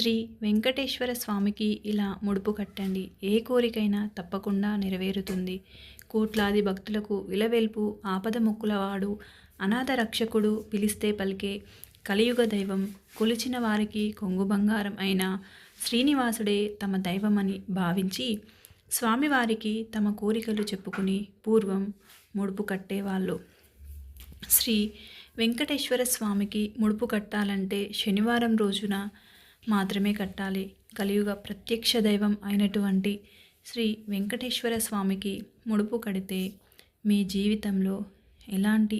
శ్రీ వెంకటేశ్వర స్వామికి ఇలా ముడుపు కట్టండి. ఏ కోరికైనా తప్పకుండా నెరవేరుతుంది. కోట్లాది భక్తులకు విలవెల్పు ఆపద మొక్కులవాడు అనాథ రక్షకుడు పిలిస్తే పలికే కలియుగ దైవం కొలిచిన వారికి కొంగు బంగారం అయిన శ్రీనివాసుడే తమ దైవమని భావించి స్వామివారికి తమ కోరికలు చెప్పుకుని పూర్వం ముడుపు కట్టేవాళ్ళు. శ్రీ వెంకటేశ్వర స్వామికి ముడుపు కట్టాలంటే శనివారం రోజున మాత్రమే కట్టాలి. కలియుగ ప్రత్యక్ష దైవం అయినటువంటి శ్రీ వెంకటేశ్వర స్వామికి ముడుపు కడితే మీ జీవితంలో ఎలాంటి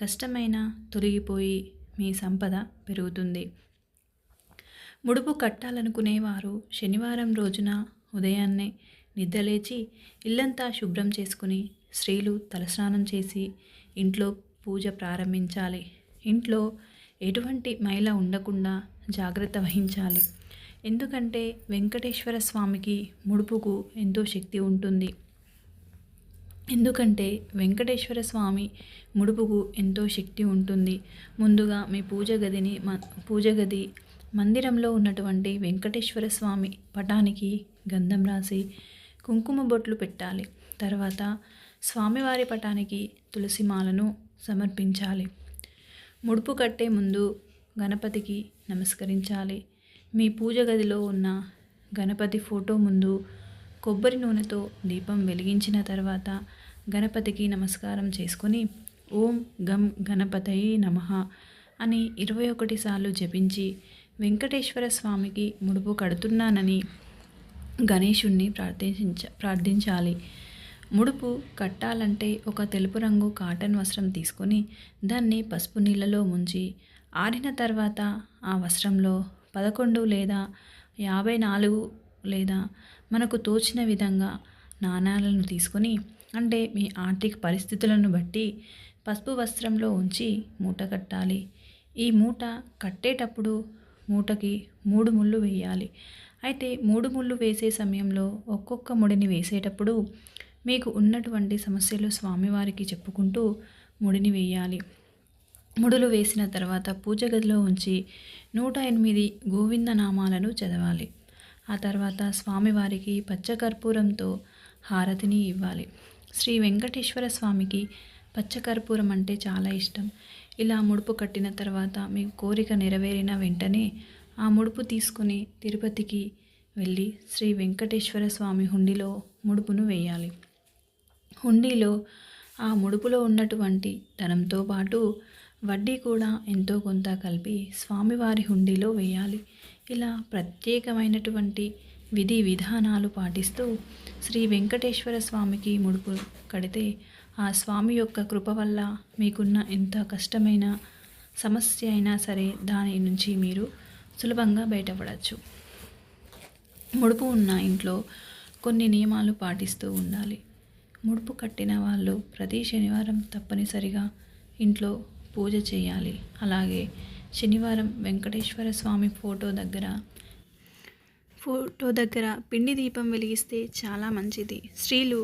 కష్టమైన తొలగిపోయి మీ సంపద పెరుగుతుంది. ముడుపు కట్టాలనుకునేవారు శనివారం రోజున ఉదయాన్నే నిద్రలేచి ఇల్లంతా శుభ్రం చేసుకుని స్త్రీలు తలస్నానం చేసి ఇంట్లో పూజ ప్రారంభించాలి. ఇంట్లో ఎటువంటి మైల ఉండకుండా జాగ్రత్త వహించాలి. ఎందుకంటే వెంకటేశ్వర స్వామికి ముడుపుకు ఎంతో శక్తి ఉంటుంది. ఎందుకంటే వెంకటేశ్వర స్వామి ముడుపుకు ఎంతో శక్తి ఉంటుంది. ముందుగా మీ పూజ గదిని మ పూజ గది మందిరంలో ఉన్నటువంటి వెంకటేశ్వర స్వామి పటానికి గంధం రాసి కుంకుమ బొట్లు పెట్టాలి. తర్వాత స్వామివారి పటానికి తులసి మాలను సమర్పించాలి. ముడుపు కట్టే ముందు గణపతికి నమస్కరించాలి. మీ పూజ గదిలో ఉన్న గణపతి ఫోటో ముందు కొబ్బరి నూనెతో దీపం వెలిగించిన తర్వాత గణపతికి నమస్కారం చేసుకొని ఓం గం గణపతయి నమః అని ఇరవై ఒకటి సార్లు జపించి వెంకటేశ్వర స్వామికి ముడుపు కడుతున్నానని గణేశుణ్ణి ప్రార్థించ ప్రార్థించాలి. ముడుపు కట్టాలంటే ఒక తెలుపు రంగు కాటన్ వస్త్రం తీసుకొని దాన్ని పసుపు నీళ్ళలో ముంచి ఆరిన తర్వాత ఆ వస్త్రంలో పదకొండు లేదా యాభై నాలుగు లేదా మనకు తోచిన విధంగా నాణాలను తీసుకొని అంటే మీ ఆర్థిక పరిస్థితులను బట్టి పసుపు వస్త్రంలో ఉంచి మూట కట్టాలి. ఈ మూట కట్టేటప్పుడు మూటకి మూడు ముళ్ళు వేయాలి. అయితే మూడు ముళ్ళు వేసే సమయంలో ఒక్కొక్క ముడిని వేసేటప్పుడు మీకు ఉన్నటువంటి సమస్యలు స్వామివారికి చెప్పుకుంటూ ముడిని వేయాలి. ముడులు వేసిన తర్వాత పూజ గదిలో ఉంచి నూట ఎనిమిది గోవింద నామాలను చదవాలి. ఆ తర్వాత స్వామివారికి పచ్చకర్పూరంతో హారతిని ఇవ్వాలి. శ్రీ వెంకటేశ్వర స్వామికి పచ్చకర్పూరం అంటే చాలా ఇష్టం. ఇలా ముడుపు కట్టిన తర్వాత మీ కోరిక నెరవేరిన వెంటనే ఆ ముడుపు తీసుకుని తిరుపతికి వెళ్ళి శ్రీ వెంకటేశ్వర స్వామి హుండీలో ముడుపును వేయాలి. హుండీలో ఆ ముడుపులో ఉన్నటువంటి ధనంతో పాటు వడ్డీ కూడా ఎంతో కొంత కలిపి స్వామివారి హుండీలో వేయాలి. ఇలా ప్రత్యేకమైనటువంటి విధి విధానాలు పాటిస్తూ శ్రీ వెంకటేశ్వర స్వామికి ముడుపు కడితే ఆ స్వామి యొక్క కృప వల్ల మీకున్న ఎంత కష్టమైన సమస్య అయినా సరే దాని నుంచి మీరు సులభంగా బయటపడవచ్చు ముడుపు ఉన్న ఇంట్లో కొన్ని నియమాలు పాటిస్తూ ఉండాలి. ముడుపు కట్టిన వాళ్ళు ప్రతి శనివారం తప్పనిసరిగా ఇంట్లో పూజ చేయాలి. అలాగే శనివారం వెంకటేశ్వర స్వామి ఫోటో దగ్గర ఫోటో దగ్గర పిండి దీపం వెలిగిస్తే చాలా మంచిది. స్త్రీలు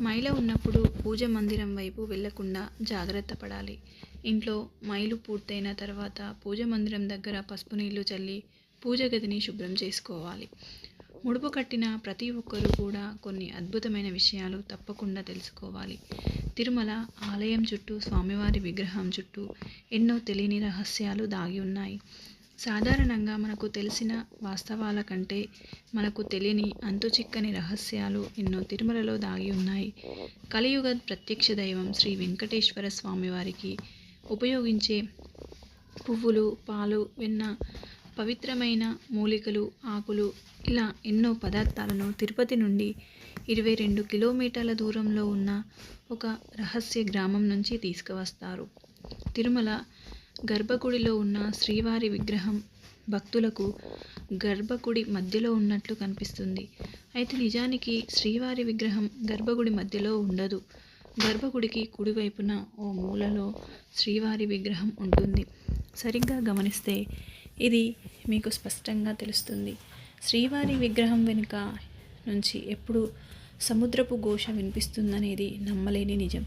మైల ఉన్నప్పుడు పూజ మందిరం వైపు వెళ్ళకుండా జాగ్రత్త పడాలి. ఇంట్లో మైలు పూర్తయిన తర్వాత పూజ మందిరం దగ్గర పసుపు నీళ్ళు చల్లి పూజ గదిని శుభ్రం చేసుకోవాలి. ముడుపు కట్టిన ప్రతి ఒక్కరూ కూడా కొన్ని అద్భుతమైన విషయాలు తప్పకుండా తెలుసుకోవాలి. తిరుమల ఆలయం చుట్టూ స్వామివారి విగ్రహం చుట్టూ ఎన్నో తెలియని రహస్యాలు దాగి ఉన్నాయి. సాధారణంగా మనకు తెలిసిన వాస్తవాల కంటే మనకు తెలియని అంతు చిక్కని రహస్యాలు ఎన్నో తిరుమలలో దాగి ఉన్నాయి. కలియుగ ప్రత్యక్ష దైవం శ్రీ వెంకటేశ్వర స్వామివారికి ఉపయోగించే పువ్వులు పాలు వెన్న పవిత్రమైన మూలికలు ఆకులు ఇలా ఎన్నో పదార్థాలను తిరుపతి నుండి ఇరవై రెండు కిలోమీటర్ల దూరంలో ఉన్న ఒక రహస్య గ్రామం నుంచి తీసుకువస్తారు. తిరుమల గర్భగుడిలో ఉన్న శ్రీవారి విగ్రహం భక్తులకు గర్భగుడి మధ్యలో ఉన్నట్లు కనిపిస్తుంది. అయితే నిజానికి శ్రీవారి విగ్రహం గర్భగుడి మధ్యలో ఉండదు. గర్భగుడికి కుడివైపున ఓ మూలలో శ్రీవారి విగ్రహం ఉంటుంది. సరిగ్గా గమనిస్తే ఇది మీకు స్పష్టంగా తెలుస్తుంది. శ్రీవారి విగ్రహం వెనుక నుంచి ఎప్పుడు సముద్రపు ఘోష వినిపిస్తుందనేది నమ్మలేని నిజం.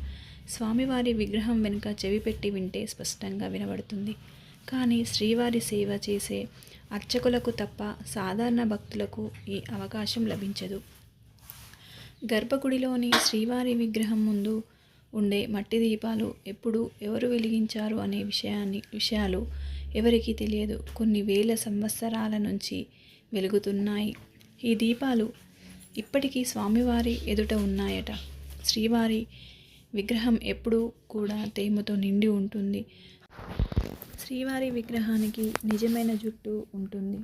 స్వామివారి విగ్రహం వెనుక చెవి పెట్టి వింటే స్పష్టంగా వినబడుతుంది. కానీ శ్రీవారి సేవ చేసే అర్చకులకు తప్ప సాధారణ భక్తులకు ఈ అవకాశం లభించదు. గర్భగుడిలోని శ్రీవారి విగ్రహం ముందు ఉండే మట్టి దీపాలు ఎప్పుడు ఎవరు వెలిగించారు అనే విషయాన్ని విషయాలు ఎవరికీ తెలియదు. కొన్ని వేల సంవత్సరాల నుంచి వెలుగుతున్నాయి. ఈ దీపాలు ఇప్పటికీ స్వామివారి ఎదుట ఉన్నాయట. శ్రీవారి విగ్రహం ఎప్పుడూ కూడా తేమతో నిండి ఉంటుంది. శ్రీవారి విగ్రహానికి నిజమైన జుట్టు ఉంటుంది.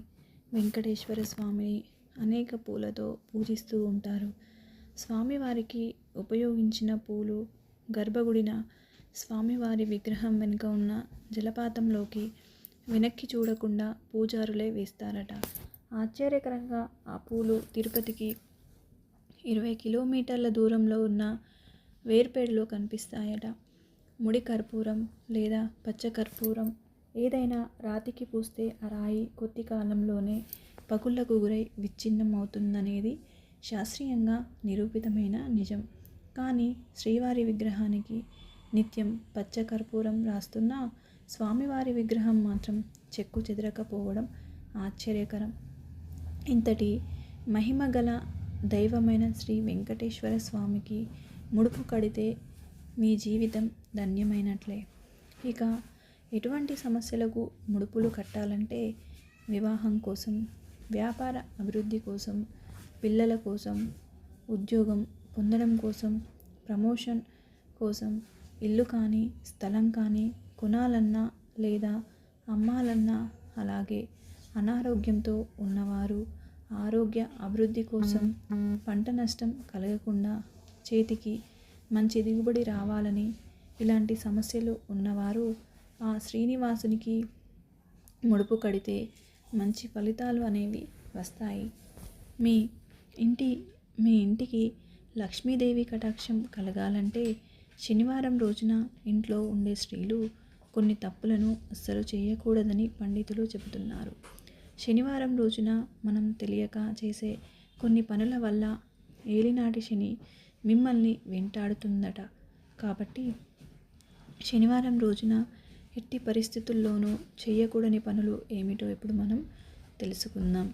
వెంకటేశ్వర స్వామిని అనేక పూలతో పూజిస్తూ ఉంటారు. స్వామివారికి ఉపయోగించిన పూలు గర్భగుడిన స్వామివారి విగ్రహం వెనుక ఉన్న జలపాతంలోకి వెనక్కి చూడకుండా పూజారులే వేస్తారట. ఆశ్చర్యకరంగా ఆ పూలు తిరుపతికి ఇరవై కిలోమీటర్ల దూరంలో ఉన్న వేర్పేడులో కనిపిస్తాయట. ముడి కర్పూరం లేదా పచ్చ కర్పూరం ఏదైనా రాతికి పూస్తే ఆ రాయి కొద్ది కాలంలోనే పగుళ్ళకు గురై విచ్ఛిన్నం అవుతుందనేది శాస్త్రీయంగా నిరూపితమైన నిజం. కానీ శ్రీవారి విగ్రహానికి నిత్యం పచ్చ కర్పూరం రాస్తున్న స్వామివారి విగ్రహం మాత్రం చెక్కు చెదరకపోవడం ఆశ్చర్యకరం. ఇంతటి మహిమ గల దైవమైన శ్రీ వెంకటేశ్వర స్వామికి ముడుపు కడితే మీ జీవితం ధన్యమైనట్లే. ఇక ఎటువంటి సమస్యలకు ముడుపులు కట్టాలంటే వివాహం కోసం వ్యాపార అభివృద్ధి కోసం పిల్లల కోసం ఉద్యోగం పొందడం కోసం ప్రమోషన్ కోసం ఇల్లు కానీ స్థలం కానీ కొనాలన్నా లేదా అమ్మాలన్నా అలాగే అనారోగ్యంతో ఉన్నవారు ఆరోగ్య అభివృద్ధి కోసం పంట నష్టం కలగకుండా చేతికి మంచి దిగుబడి రావాలని ఇలాంటి సమస్యలు ఉన్నవారు ఆ శ్రీనివాసునికి ముడుపు కడితే మంచి ఫలితాలు అనేవి వస్తాయి. మీ ఇంటి మీ ఇంటికి లక్ష్మీదేవి కటాక్షం కలగాలంటే శనివారం రోజున ఇంట్లో ఉండే స్త్రీలు కొన్ని తప్పులను అస్సలు చేయకూడదని పండితులు చెబుతున్నారు. శనివారం రోజున మనం తెలియక చేసే కొన్ని పనుల వల్ల ఏలినాటి శని మిమ్మల్ని వెంటాడుతుందట. కాబట్టి శనివారం రోజున ఎట్టి పరిస్థితుల్లోనూ చేయకూడని పనులు ఏమిటో ఇప్పుడు మనం తెలుసుకుందాం.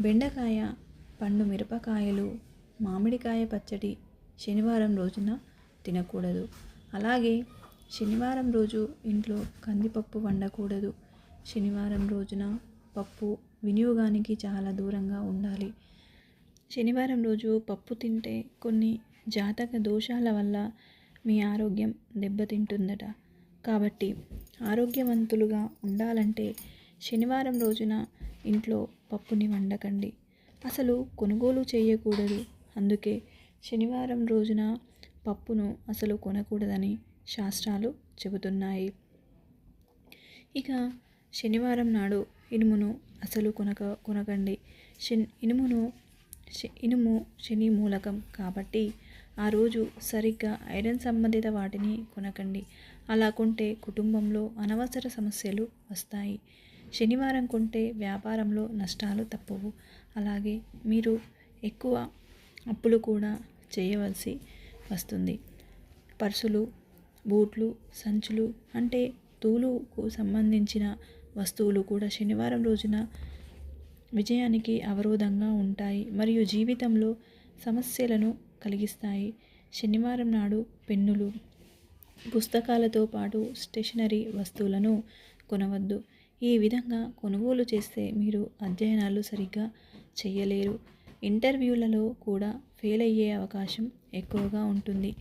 బెండకాయ పండు మిరపకాయలు మామిడికాయ పచ్చడి శనివారం రోజున తినకూడదు. అలాగే శనివారం రోజు ఇంట్లో కందిపప్పు వండకూడదు. శనివారం రోజున పప్పు వినియోగానికి చాలా దూరంగా ఉండాలి. శనివారం రోజు పప్పు తింటే కొన్ని జాతక దోషాల వల్ల మీ ఆరోగ్యం దెబ్బతింటుందట. కాబట్టి ఆరోగ్యవంతులుగా ఉండాలంటే శనివారం రోజున ఇంట్లో పప్పుని వండకండి. అసలు కొనుగోలు చేయకూడదు. అందుకే శనివారం రోజున పప్పును అసలు కొనకూడదని శాస్త్రాలు చెబుతున్నాయి. ఇక శనివారం నాడు ఇనుమును అసలు కొనక కొనకండి. శని ఇనుమును ఇనుము శని మూలకం కాబట్టి ఆ రోజు సరిగ్గా ఐరన్ సంబంధిత వాటిని కొనకండి. అలా కొంటే కుటుంబంలో అనవసర సమస్యలు వస్తాయి. శనివారం కొంటే వ్యాపారంలో నష్టాలు తప్పవు. అలాగే మీరు ఎక్కువ అప్పులు కూడా చేయవలసి వస్తుంది. పర్సులు బూట్లు సంచులు అంటే తూలుకు సంబంధించిన వస్తువులు కూడా శనివారం రోజున విజయానికి అవరోధంగా ఉంటాయి మరియు జీవితంలో సమస్యలను కలిగిస్తాయి. శనివారం నాడు పెన్నులు పుస్తకాలతో పాటు స్టేషనరీ వస్తువులను కొనవద్దు. ఈ విధంగా కొనుగోలు చేస్తే మీరు అధ్యయనాలు సరిగ్గా చేయలేరు. ఇంటర్వ్యూలలో కూడా ఫెయిల్ అయ్యే అవకాశం ఎక్కువగా ఉంటుంది.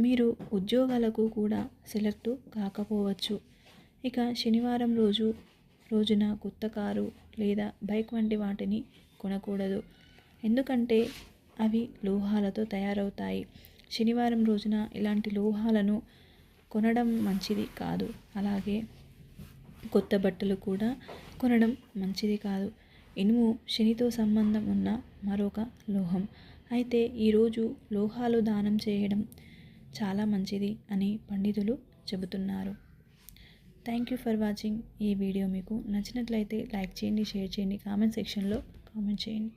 మీరు ఉద్యోగాలకు కూడా సెలెక్ట్ కాకపోవచ్చు. ఇక శనివారం రోజు రోజున కొత్త కారు లేదా బైక్ వంటి వాటిని కొనకూడదు. ఎందుకంటే అవి లోహాలతో తయారవుతాయి. శనివారం రోజున ఇలాంటి లోహాలను కొనడం మంచిది కాదు. అలాగే కొత్త బట్టలు కూడా కొనడం మంచిది కాదు. ఇనుము శనితో సంబంధం ఉన్న మరొక లోహం. అయితే ఈరోజు లోహాలు దానం చేయడం చాలా మంచిది అని పండితులు చెబుతున్నారు. థ్యాంక్ యూ ఫర్ వాచింగ్ ఈ వీడియో మీకు నచ్చినట్లయితే లైక్ చేయండి షేర్ చేయండి కామెంట్ సెక్షన్లో కామెంట్ చేయండి.